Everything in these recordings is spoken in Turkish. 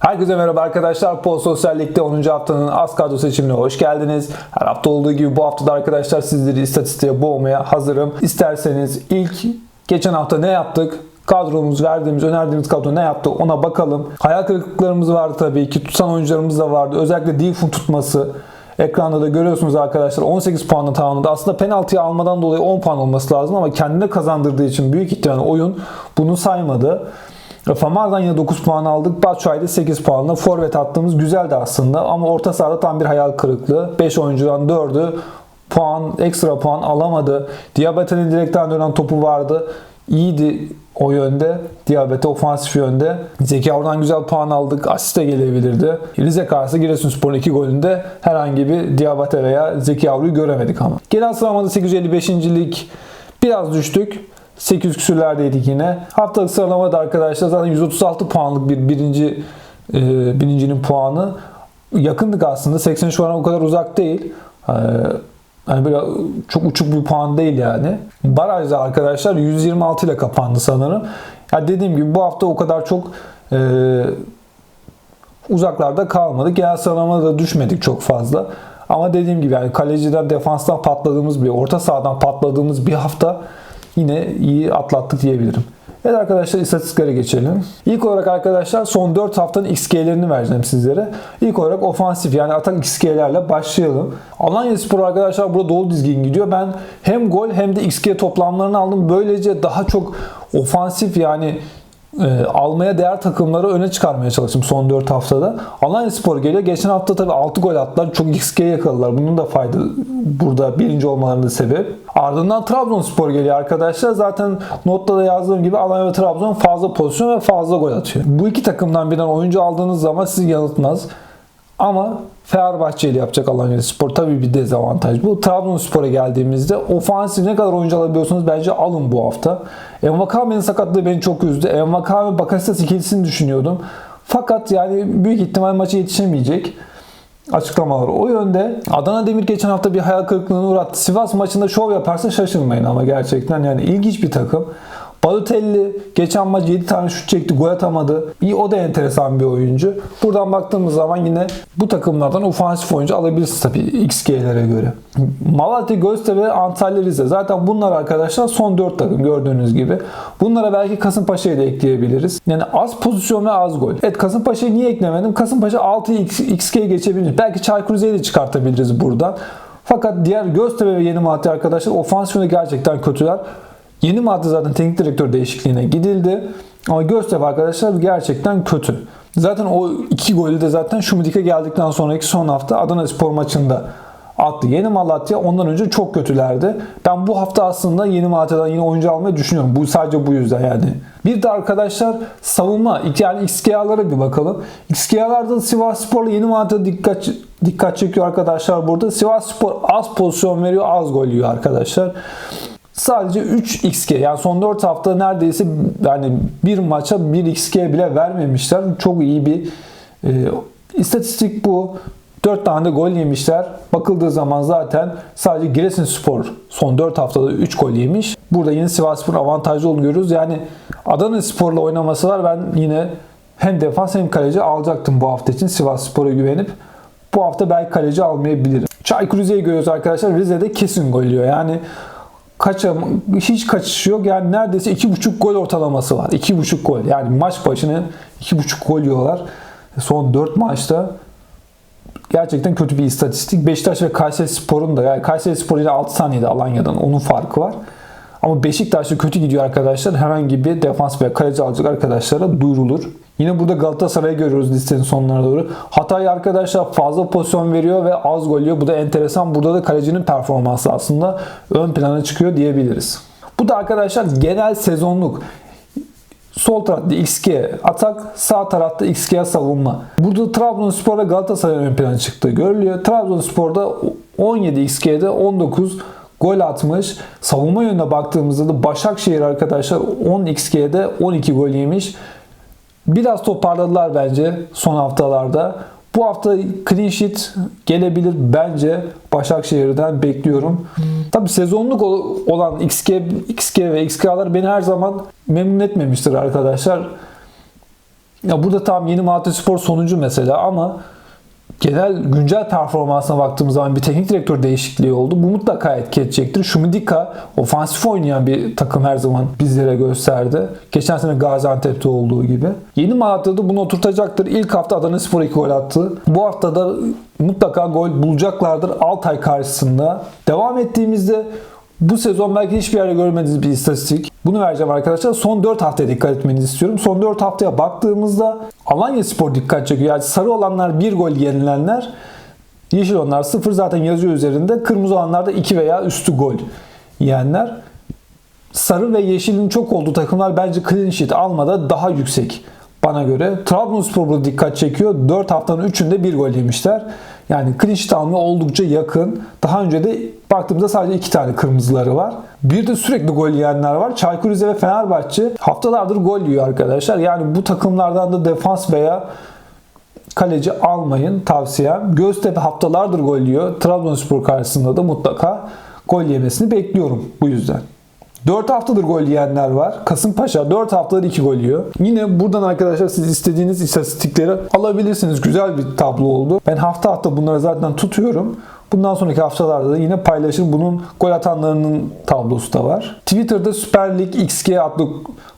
Herkese merhaba arkadaşlar. Pol Sosyal Lig'de 10. haftanın az kadro seçimine hoş geldiniz. Her hafta olduğu gibi bu hafta da arkadaşlar sizleri istatistiğe boğmaya hazırım. İsterseniz ilk geçen hafta ne yaptık? Kadromuz, verdiğimiz, önerdiğimiz kadro ne yaptı ona bakalım. Hayal kırıklıklarımız vardı tabii ki. Tutan oyuncularımız da vardı. Özellikle Difun tutması. Ekranda da görüyorsunuz arkadaşlar 18 puanla tamamladı. Aslında penaltıyı almadan dolayı 10 puan olması lazım ama kendine kazandırdığı için büyük ihtimalle oyun bunu saymadı. Famar'dan yine 9 puan aldık. Batshuayi'de 8 puanla. Forvet attığımız güzeldi aslında ama orta sahada tam bir hayal kırıklığı. 5 oyuncudan 4'ü puan, ekstra puan alamadı. Diabate'nin direkten dönen topu vardı. İyiydi o yönde. Diyabete ofansif yönde. Zeki oradan güzel puan aldık. Asiste gelebilirdi. Rize karşı Giresunspor'un 2 golünde herhangi bir Diabate veya Zeki Yavru'yu göremedik ama. Genel sıralamada 855. lig biraz düştük. 800 küsürlerdeydik yine. Haftalık sıralamada arkadaşlar zaten 136 puanlık bir birinci e, birincinin puanı. Yakındık aslında. 83 puan o kadar uzak değil. E, yani böyle çok uçuk bir puan değil yani. Barajda arkadaşlar 126 ile kapandı sanırım. Ya dediğim gibi bu hafta o kadar çok e, uzaklarda kalmadık. Genel sıralamada da düşmedik çok fazla. Ama dediğim gibi yani kaleciden, defanstan patladığımız bir, orta sahadan patladığımız bir hafta yine iyi atlattık diyebilirim. Evet arkadaşlar istatistiklere geçelim. İlk olarak arkadaşlar son 4 haftanın XG'lerini vereceğim sizlere. İlk olarak ofansif yani atak XG'lerle başlayalım. Alanya Spor arkadaşlar burada dolu dizgin gidiyor. Ben hem gol hem de XG toplamlarını aldım. Böylece daha çok ofansif yani e, almaya değer takımları öne çıkarmaya çalıştım son 4 haftada. Alanya Spor geliyor. Geçen hafta tabii 6 gol attılar. Çok XG yakaladılar. Bunun da fayda burada birinci olmalarının sebep. Ardından Trabzonspor geliyor arkadaşlar. Zaten notta da yazdığım gibi Alanya ve Trabzon fazla pozisyon ve fazla gol atıyor. Bu iki takımdan birden oyuncu aldığınız zaman sizi yanıltmaz. Ama Fenerbahçe ile yapacak Alanya Spor tabii bir dezavantaj. Bu Trabzonspor'a geldiğimizde ofansif ne kadar oyuncu alabiliyorsanız bence alın bu hafta. Envakame'nin sakatlığı beni çok üzdü. Envakame Bakasitas ikilisini düşünüyordum. Fakat yani büyük ihtimal maça yetişemeyecek açıklamaları o yönde. Adana Demir geçen hafta bir hayal kırıklığına uğrattı. Sivas maçında şov yaparsa şaşırmayın ama gerçekten yani ilginç bir takım. Balotelli geçen maç 7 tane şut çekti, gol atamadı. İyi o da enteresan bir oyuncu. Buradan baktığımız zaman yine bu takımlardan ofansif oyuncu alabilirsiniz tabii XG'lere göre. Malatya, Göztepe, Antalya, Rize. Zaten bunlar arkadaşlar son 4 takım gördüğünüz gibi. Bunlara belki Kasımpaşa'yı da ekleyebiliriz. Yani az pozisyon ve az gol. Evet Kasımpaşa'yı niye eklemedim? Kasımpaşa 6 XG geçebilir. Belki Çaykur Rize'yi de çıkartabiliriz buradan. Fakat diğer Göztepe ve Yeni Malatya arkadaşlar ofansiyonu gerçekten kötüler. Yeni madde zaten teknik direktör değişikliğine gidildi. Ama Göztepe arkadaşlar gerçekten kötü. Zaten o iki golü de zaten Şumidik'e geldikten sonraki son hafta Adana Spor maçında attı. Yeni Malatya ondan önce çok kötülerdi. Ben bu hafta aslında Yeni Malatya'dan yine oyuncu almayı düşünüyorum. Bu sadece bu yüzden yani. Bir de arkadaşlar savunma yani XGA'lara bir bakalım. XGA'larda Sivas Spor'la Yeni Malatya dikkat dikkat çekiyor arkadaşlar burada. Sivas Spor az pozisyon veriyor, az gol yiyor arkadaşlar. Sadece 3 XG yani son 4 hafta neredeyse yani bir maça 1 XG bile vermemişler. Çok iyi bir e, istatistik bu. 4 tane de gol yemişler. Bakıldığı zaman zaten sadece Giresunspor son 4 haftada 3 gol yemiş. Burada yine Sivasspor avantajlı olduğunu görüyoruz. Yani Adana Spor'la oynaması var. Ben yine hem defans hem kaleci alacaktım bu hafta için Sivasspor'a güvenip. Bu hafta belki kaleci almayabilirim. Çaykur Rize'yi görüyoruz arkadaşlar. Rize'de kesin gol yiyor. Yani kaça hiç kaçış yok. Yani neredeyse 2.5 gol ortalaması var. 2.5 gol. Yani maç başına 2.5 gol yiyorlar. Son 4 maçta gerçekten kötü bir istatistik. Beşiktaş ve Kayseri Spor'un da yani Kayseri Spor ile 6 saniyede Alanya'dan onun farkı var. Ama Beşiktaş'ta kötü gidiyor arkadaşlar. Herhangi bir defans veya kaleci alacak arkadaşlara duyurulur. Yine burada Galatasaray'ı görüyoruz listenin sonlarına doğru. Hatay arkadaşlar fazla pozisyon veriyor ve az gol yiyor. Bu da enteresan. Burada da kalecinin performansı aslında ön plana çıkıyor diyebiliriz. Bu da arkadaşlar genel sezonluk. Sol tarafta XG atak, sağ tarafta XG savunma. Burada Trabzonspor ve Galatasaray ön plana çıktığı görülüyor. Trabzonspor'da 17 XG'de 19 gol atmış. Savunma yönüne baktığımızda da Başakşehir arkadaşlar 10 XG'de 12 gol yemiş. Biraz toparladılar bence son haftalarda. Bu hafta clean sheet gelebilir bence Başakşehir'den bekliyorum. Tabi sezonluk olan XG, XG ve XK'lar beni her zaman memnun etmemiştir arkadaşlar. Ya burada tam yeni Malatya Spor sonuncu mesela ama genel güncel performansına baktığımız zaman bir teknik direktör değişikliği oldu. Bu mutlaka etki edecektir. Şumidika ofansif oynayan bir takım her zaman bizlere gösterdi. Geçen sene Gaziantep'te olduğu gibi. Yeni Malatya'da bunu oturtacaktır. İlk hafta Adana Spor 2 gol attı. Bu hafta da mutlaka gol bulacaklardır Altay karşısında. Devam ettiğimizde bu sezon belki hiçbir yerde görmediğiniz bir istatistik. Bunu vereceğim arkadaşlar. Son 4 haftaya dikkat etmenizi istiyorum. Son 4 haftaya baktığımızda Alanya Spor dikkat çekiyor. Yani sarı olanlar 1 gol yenilenler. Yeşil olanlar 0 zaten yazıyor üzerinde. Kırmızı olanlar da 2 veya üstü gol yiyenler. Sarı ve yeşilin çok olduğu takımlar bence clean sheet almada daha yüksek bana göre. Trabzonspor burada dikkat çekiyor. 4 haftanın 3'ünde 1 gol yemişler. Yani almaya oldukça yakın. Daha önce de baktığımızda sadece 2 tane kırmızıları var. Bir de sürekli gol yiyenler var. Çaykur Rize ve Fenerbahçe haftalardır gol yiyor arkadaşlar. Yani bu takımlardan da defans veya kaleci almayın tavsiyem. Göztepe haftalardır gol yiyor. Trabzonspor karşısında da mutlaka gol yemesini bekliyorum bu yüzden. 4 haftadır gol yiyenler var. Kasımpaşa 4 haftadır 2 gol yiyor. Yine buradan arkadaşlar siz istediğiniz istatistikleri alabilirsiniz. Güzel bir tablo oldu. Ben hafta hafta bunları zaten tutuyorum. Bundan sonraki haftalarda da yine paylaşırım. Bunun gol atanlarının tablosu da var. Twitter'da Süper Lig XG adlı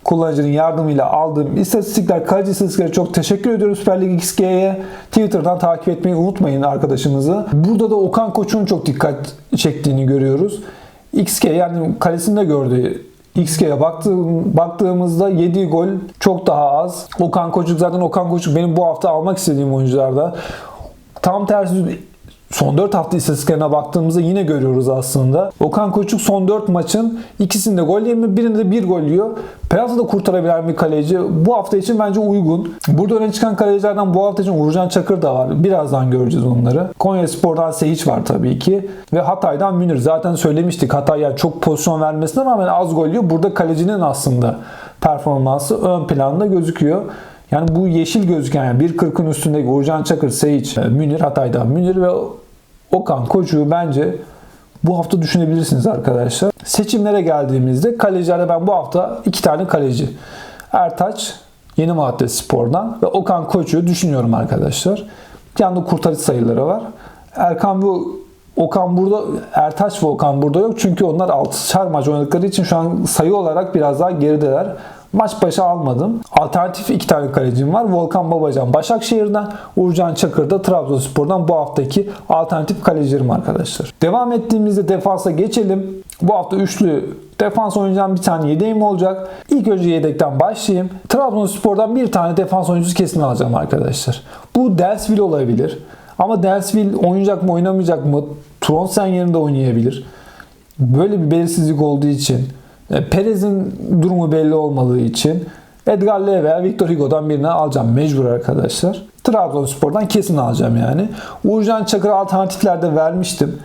kullanıcının yardımıyla aldığım istatistikler, kaleci istatistikleri çok teşekkür ediyorum Süper Lig XG'ye. Twitter'dan takip etmeyi unutmayın arkadaşınızı. Burada da Okan Koç'un çok dikkat çektiğini görüyoruz. XG yani kalesinde gördüğü XG'ye baktığım, baktığımızda 7 gol çok daha az. Okan Koçuk zaten Okan Koçuk benim bu hafta almak istediğim oyuncularda. Tam tersi son 4 hafta istatistiklerine baktığımızda yine görüyoruz aslında. Okan Koçuk son 4 maçın ikisinde gol yemiyor, birinde de 1 gol yiyor. Penaltı da kurtarabilen bir kaleci. Bu hafta için bence uygun. Burada öne çıkan kalecilerden bu hafta için Uğurcan Çakır da var. Birazdan göreceğiz onları. Konya Spor'dan Sehiç var tabii ki. Ve Hatay'dan Münir. Zaten söylemiştik Hatay yani çok pozisyon vermesine rağmen az gol yiyor. Burada kalecinin aslında performansı ön planda gözüküyor. Yani bu yeşil gözüken yani 1.40'ın üstündeki Uğurcan Çakır, Seyic, Münir, Hatay'dan Münir ve Okan Koçuk'u bence bu hafta düşünebilirsiniz arkadaşlar. Seçimlere geldiğimizde kalecilerde ben bu hafta iki tane kaleci. Ertaç Yeni Malatya Spor'dan ve Okan Koçuk'u düşünüyorum arkadaşlar. Bir yanda kurtarıcı sayıları var. Erkan bu Okan burada, Ertaç ve Okan burada yok. Çünkü onlar 6'şer maç oynadıkları için şu an sayı olarak biraz daha gerideler. Maç başı almadım. Alternatif iki tane kalecim var. Volkan Babacan Başakşehir'den, Uğurcan Çakır da Trabzonspor'dan bu haftaki alternatif kalecilerim arkadaşlar. Devam ettiğimizde defansa geçelim. Bu hafta üçlü defans oynayacağım bir tane yedeğim olacak. İlk önce yedekten başlayayım. Trabzonspor'dan bir tane defans oyuncusu kesin alacağım arkadaşlar. Bu Delsville olabilir. Ama Delsville oynayacak mı oynamayacak mı? Tronsen yerinde oynayabilir. Böyle bir belirsizlik olduğu için Perez'in durumu belli olmadığı için Edgar Lee veya Victor Hugo'dan birini alacağım mecbur arkadaşlar. Trabzonspor'dan kesin alacağım yani. Uğurcan Çakır alternatiflerde vermiştim.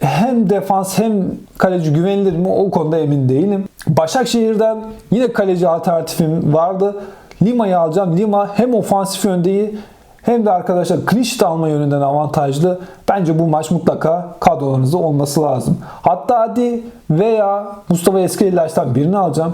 Hem defans hem kaleci güvenilir mi o konuda emin değilim. Başakşehir'den yine kaleci alternatifim vardı. Lima'yı alacağım. Lima hem ofansif yöndeyi hem de arkadaşlar clean alma yönünden avantajlı. Bence bu maç mutlaka kadrolarınızda olması lazım. Hatta hadi veya Mustafa Eskililaç'tan birini alacağım.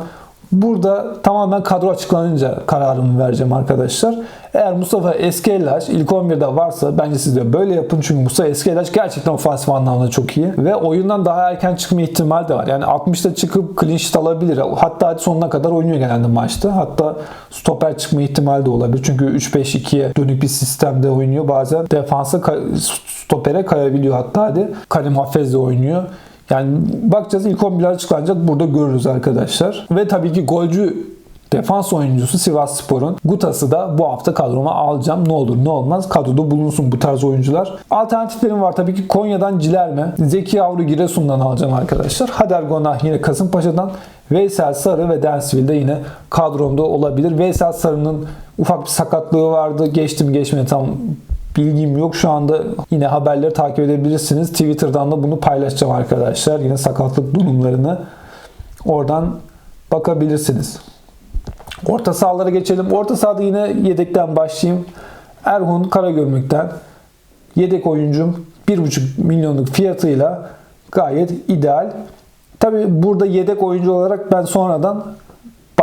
Burada tamamen kadro açıklanınca kararımı vereceğim arkadaşlar. Eğer Mustafa Eskelilaç ilk 11'de varsa bence siz de böyle yapın. Çünkü Mustafa Eskelilaç gerçekten ofansif anlamda çok iyi. Ve oyundan daha erken çıkma ihtimali de var. Yani 60'ta çıkıp clean sheet alabilir. Hatta sonuna kadar oynuyor genelde maçta. Hatta stoper çıkma ihtimali de olabilir. Çünkü 3-5-2'ye dönük bir sistemde oynuyor. Bazen defansa stopere kayabiliyor hatta hadi. Karim Hafez de oynuyor. Yani bakacağız ilk 11 açıklanacak burada görürüz arkadaşlar. Ve tabii ki golcü defans oyuncusu Sivas Spor'un Gutas'ı da bu hafta kadroma alacağım. Ne olur ne olmaz kadroda bulunsun bu tarz oyuncular. Alternatiflerim var tabii ki Konya'dan Cilerme, Zeki Avru Giresun'dan alacağım arkadaşlar. Hader Gonah yine Kasımpaşa'dan, Veysel Sarı ve Densville'de yine kadromda olabilir. Veysel Sarı'nın ufak bir sakatlığı vardı. Geçtim geçmedi tam bilgim yok. Şu anda yine haberleri takip edebilirsiniz. Twitter'dan da bunu paylaşacağım arkadaşlar. Yine sakatlık durumlarını oradan bakabilirsiniz. Orta sahalara geçelim. Orta sahada yine yedekten başlayayım. Erhun Karagümrük'ten yedek oyuncum 1,5 milyonluk fiyatıyla gayet ideal. Tabi burada yedek oyuncu olarak ben sonradan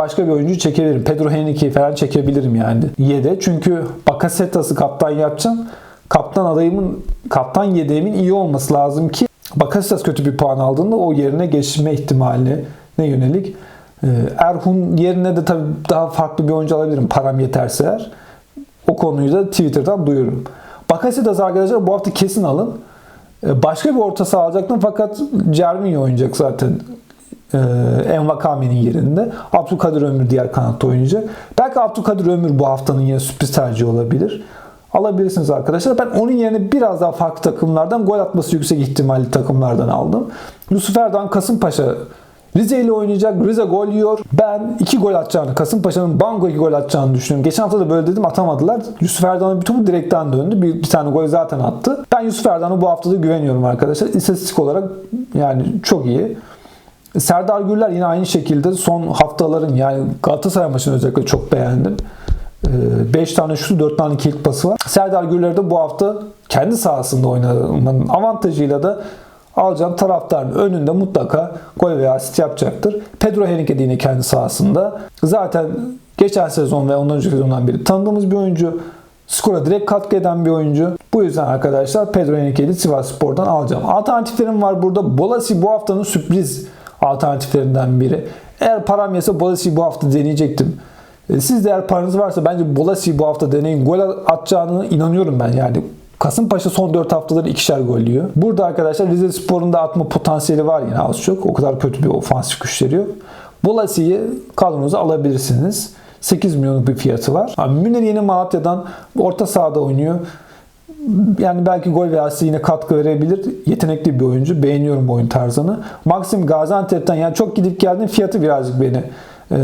başka bir oyuncu çekebilirim. Pedro Henrique'yi falan çekebilirim yani. Yede. Çünkü Bakasetas'ı kaptan yapacağım. Kaptan adayımın, kaptan yedeğimin iyi olması lazım ki Bakasetas kötü bir puan aldığında o yerine geçme ihtimaline ne yönelik. Ee, Erhun yerine de tabii daha farklı bir oyuncu alabilirim param yeterse eğer. O konuyu da Twitter'dan duyururum. Bakasetas arkadaşlar bu hafta kesin alın. Ee, Başka bir orta saha fakat Cerminho oynayacak zaten e, Envakame'nin yerinde. Abdülkadir Ömür diğer kanatta oynayacak. Belki Abdülkadir Ömür bu haftanın yine sürpriz tercih olabilir. Alabilirsiniz arkadaşlar. Ben onun yerine biraz daha farklı takımlardan gol atması yüksek ihtimalli takımlardan aldım. Yusuf Erdoğan Kasımpaşa Rize ile oynayacak. Rize gol yiyor. Ben 2 gol atacağını, Kasımpaşa'nın Bango 2 gol atacağını düşünüyorum. Geçen hafta da böyle dedim atamadılar. Yusuf Erdoğan'ın bir topu direkten döndü. Bir, bir tane gol zaten attı. Ben Yusuf Erdoğan'a bu hafta da güveniyorum arkadaşlar. İstatistik olarak yani çok iyi. Serdar Gürler yine aynı şekilde son haftaların yani Galatasaray maçını özellikle çok beğendim. 5 tane şutu 4 tane kilit pası var. Serdar Gürler de bu hafta kendi sahasında oynamanın avantajıyla da alacağım taraftarın önünde mutlaka gol veya asist yapacaktır. Pedro Henrique de yine kendi sahasında. Zaten geçen sezon ve ondan önceki sezondan beri tanıdığımız bir oyuncu. Skora direkt katkı eden bir oyuncu. Bu yüzden arkadaşlar Pedro Henrique'yi Sivas Spor'dan alacağım. Alternatiflerim var burada. Bolasi bu haftanın sürpriz alternatiflerinden biri. Eğer param yese Bolasi'yi bu hafta deneyecektim. E, Siz de eğer paranız varsa bence Bolasi'yi bu hafta deneyin. Gol atacağını inanıyorum ben yani. Kasımpaşa son 4 haftaları ikişer gol yiyor. Burada arkadaşlar Rize Spor'un da atma potansiyeli var yine az çok. O kadar kötü bir ofansif güçleri yok. Bolasi'yi kadronuza alabilirsiniz. 8 milyonluk bir fiyatı var. Abi Müner yeni Malatya'dan orta sahada oynuyor. Yani belki gol veya yine katkı verebilir. Yetenekli bir oyuncu. Beğeniyorum bu oyun tarzını. Maxim Gaziantep'ten yani çok gidip geldim fiyatı birazcık beni e,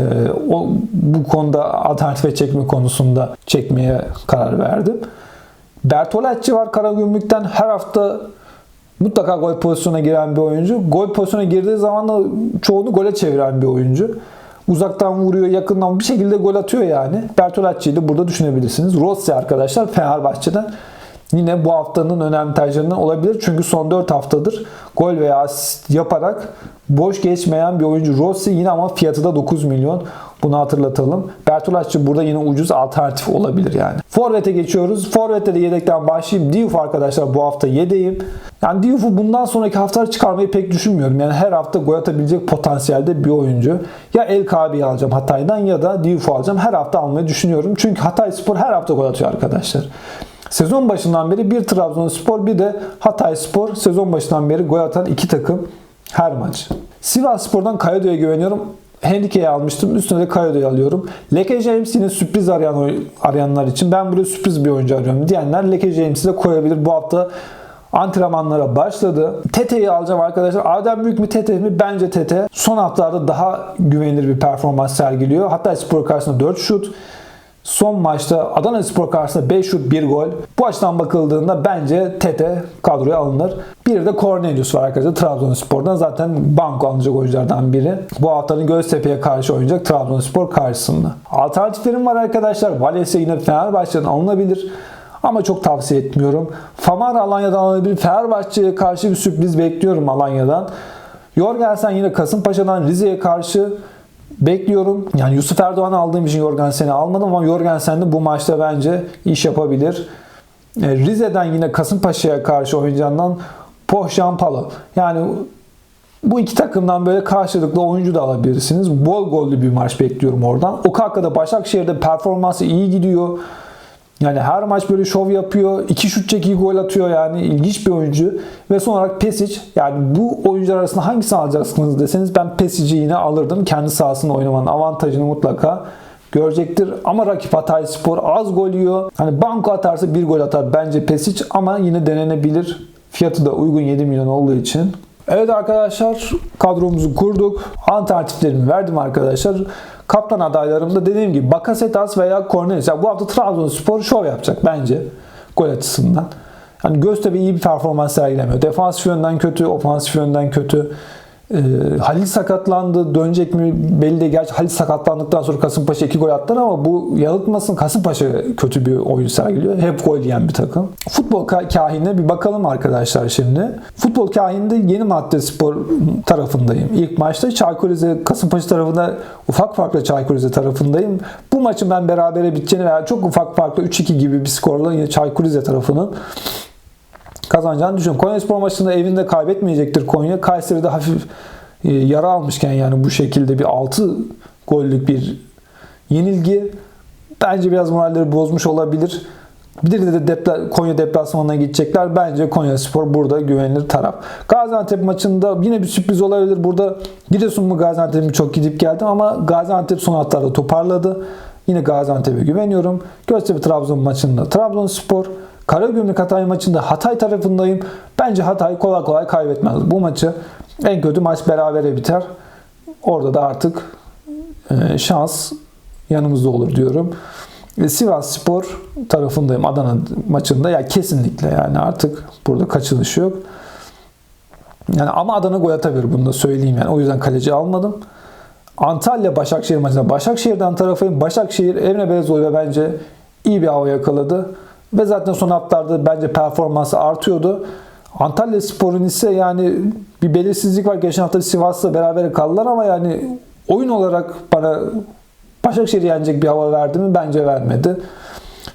o bu konuda alternatife çekme konusunda çekmeye karar verdim. Bertolacci var Karagümrük'ten her hafta mutlaka gol pozisyona giren bir oyuncu. Gol pozisyona girdiği zaman da çoğunu gole çeviren bir oyuncu. Uzaktan vuruyor, yakından bir şekilde gol atıyor yani. Bertolacci'yi de burada düşünebilirsiniz. Rossi arkadaşlar Fenerbahçe'den yine bu haftanın önemli tercihlerinden olabilir. Çünkü son 4 haftadır gol veya asist yaparak boş geçmeyen bir oyuncu Rossi yine ama fiyatı da 9 milyon. Bunu hatırlatalım. Bertolacci burada yine ucuz alternatif olabilir yani. Forvet'e geçiyoruz. Forvet'te de yedekten başlayayım. Diouf arkadaşlar bu hafta yedeğim. Yani Diouf'u bundan sonraki haftalar çıkarmayı pek düşünmüyorum. Yani her hafta gol atabilecek potansiyelde bir oyuncu. Ya El Kabe'yi alacağım Hatay'dan ya da Diouf'u alacağım. Her hafta almayı düşünüyorum. Çünkü Hatay Spor her hafta gol atıyor arkadaşlar. Sezon başından beri bir Trabzonspor bir de Hatay Spor sezon başından beri gol atan iki takım her maç. Sivas Spor'dan Kayado'ya güveniyorum. Henrique'yi almıştım. Üstüne de Kayado'yu alıyorum. Leke James yine sürpriz arayan arayanlar için ben böyle sürpriz bir oyuncu arıyorum diyenler Leke James'i de koyabilir. Bu hafta antrenmanlara başladı. Tete'yi alacağım arkadaşlar. Adem Büyük mü Tete mi? Bence Tete. Son haftalarda daha güvenilir bir performans sergiliyor. Hatta Spor karşısında 4 şut. Son maçta Adana Spor karşısında 5 şut 1 gol. Bu açıdan bakıldığında bence Tete kadroya alınır. Bir de Cornelius var arkadaşlar Trabzonspor'dan. Zaten banko alınacak oyunculardan biri. Bu haftanın Göztepe'ye karşı oynayacak Trabzonspor karşısında. Alternatiflerim var arkadaşlar. Valencia yine Fenerbahçe'den alınabilir. Ama çok tavsiye etmiyorum. Famara Alanya'dan alınabilir. Fenerbahçe'ye karşı bir sürpriz bekliyorum Alanya'dan. Jorgensen yine Kasımpaşa'dan Rize'ye karşı bekliyorum. Yani Yusuf Erdoğan aldığım için Jorgensen'i almadım ama Jorgensen de bu maçta bence iş yapabilir. E, Rize'den yine Kasımpaşa'ya karşı oynayacağından Pohşan Palo. Yani bu iki takımdan böyle karşılıklı oyuncu da alabilirsiniz. Bol gollü bir maç bekliyorum oradan. Okaka'da Başakşehir'de performansı iyi gidiyor. Yani her maç böyle şov yapıyor. İki şut çekiyor, gol atıyor yani. ilginç bir oyuncu. Ve son olarak Pesic. Yani bu oyuncular arasında hangisini alacaksınız deseniz ben Pesic'i yine alırdım. Kendi sahasında oynamanın avantajını mutlaka görecektir. Ama rakip Hatay Spor az gol yiyor. Hani banko atarsa bir gol atar bence Pesic ama yine denenebilir. Fiyatı da uygun 7 milyon olduğu için. Evet arkadaşlar kadromuzu kurduk. Alternatiflerimi verdim arkadaşlar. Kaptan adaylarımda dediğim gibi Bakasetas veya Cornelius. Yani bu hafta Trabzonspor şov yapacak bence gol açısından. Yani Göztepe iyi bir performans sergilemiyor. Defansif yönden kötü, ofansif yönden kötü. Ee, Halil sakatlandı. Dönecek mi belli değil. Gerçi Halil sakatlandıktan sonra Kasımpaşa 2 gol attılar ama bu yanıltmasın Kasımpaşa kötü bir oyun sergiliyor. Hep gol yiyen bir takım. Futbol ka- kahinine bir bakalım arkadaşlar şimdi. Futbol kahininde Yeni Madde Spor tarafındayım. İlk maçta Çaykur Rize Kasımpaşa tarafında ufak farklı Çaykur Rize tarafındayım. Bu maçın ben berabere biteceğini veya çok ufak farklı 3-2 gibi bir skorla yine Çaykur Rize tarafının kazanacağını düşünüyorum. Konya Spor maçında evinde kaybetmeyecektir Konya. Kayseri'de hafif e, yara almışken yani bu şekilde bir 6 gollük bir yenilgi bence biraz moralleri bozmuş olabilir. Bir de, de depla, Konya deplasmanına gidecekler. Bence Konya Spor burada güvenilir taraf. Gaziantep maçında yine bir sürpriz olabilir. Burada Giresun mu Gaziantep mi çok gidip geldim ama Gaziantep son haftalarda toparladı. Yine Gaziantep'e güveniyorum. Göztepe Trabzon maçında Trabzonspor, Karagümrük Hatay maçında Hatay tarafındayım. Bence Hatay kolay kolay kaybetmez. Bu maçı en kötü maç berabere biter. Orada da artık e, şans yanımızda olur diyorum. E, Sivas Spor tarafındayım Adana maçında. Ya kesinlikle yani artık burada kaçınış yok. Yani ama Adana gol atabilir bunu da söyleyeyim yani. O yüzden kaleci almadım. Antalya Başakşehir maçında Başakşehir'den tarafıyım. Başakşehir Emre Belezoğlu'yla bence iyi bir hava yakaladı. Ve zaten son haftalarda bence performansı artıyordu. Antalya Spor'un ise yani bir belirsizlik var. Geçen hafta Sivas'la beraber kaldılar ama yani oyun olarak bana Başakşehir yenecek bir hava verdi mi? Bence vermedi.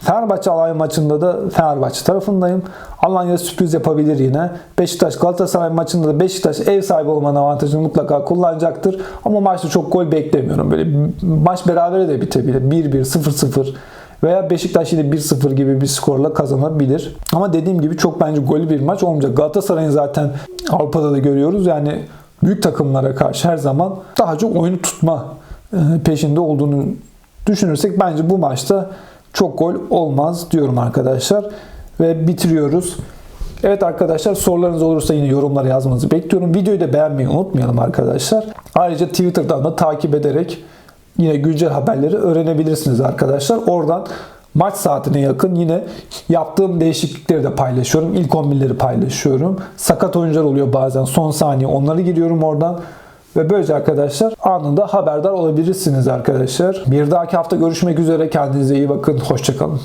Fenerbahçe Alanya maçında da Fenerbahçe tarafındayım. Alanya sürpriz yapabilir yine. Beşiktaş Galatasaray maçında da Beşiktaş ev sahibi olmanın avantajını mutlaka kullanacaktır. Ama maçta çok gol beklemiyorum. Böyle maç berabere de bitebilir. 1-1, 0-0 veya Beşiktaş yine 1-0 gibi bir skorla kazanabilir. Ama dediğim gibi çok bence golü bir maç olmayacak. Galatasaray'ın zaten Avrupa'da da görüyoruz. Yani büyük takımlara karşı her zaman daha çok oyunu tutma e, peşinde olduğunu düşünürsek bence bu maçta çok gol olmaz diyorum arkadaşlar. Ve bitiriyoruz. Evet arkadaşlar sorularınız olursa yine yorumlara yazmanızı bekliyorum. Videoyu da beğenmeyi unutmayalım arkadaşlar. Ayrıca Twitter'dan da takip ederek yine güncel haberleri öğrenebilirsiniz arkadaşlar. Oradan maç saatine yakın yine yaptığım değişiklikleri de paylaşıyorum. İlk 11'leri paylaşıyorum. Sakat oyuncular oluyor bazen. Son saniye onları giriyorum oradan. Ve böylece arkadaşlar anında haberdar olabilirsiniz arkadaşlar. Bir dahaki hafta görüşmek üzere. Kendinize iyi bakın. Hoşçakalın.